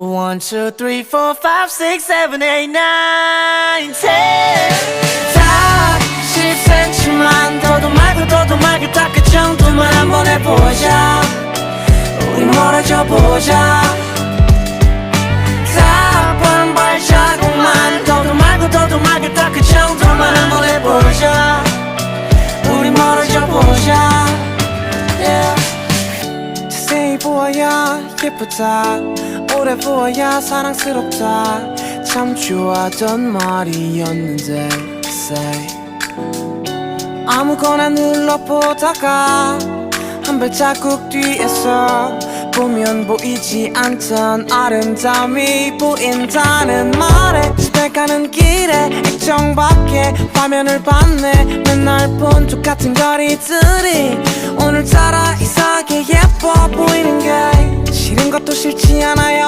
One, two, three, four, five, six, seven, eight, nine, ten. 다 10cm만 더도 말고 더도 말고 딱 그 정도만 한번 해보자. 우리 멀어져 보자. 다번 발자국만 더도 말고 더도 말고 딱 그 정도만 한번 해보자. 우리 멀어져 보자. Yeah. 자세히 보아야 예쁘다 오래 보아야 사랑스럽다. 참 좋아하던 말이었는데 say. 아무거나 눌러보다가 한 발자국 뒤에서 보면 보이지 않던 아름다움이 보인다는 말에 집에 가는 길에 액정 밖에 화면을 봤네. 맨날 본 똑같은 거리들이 오늘따라 이상하게 예뻐 보이는 게 싫은 것도 싫지 않아요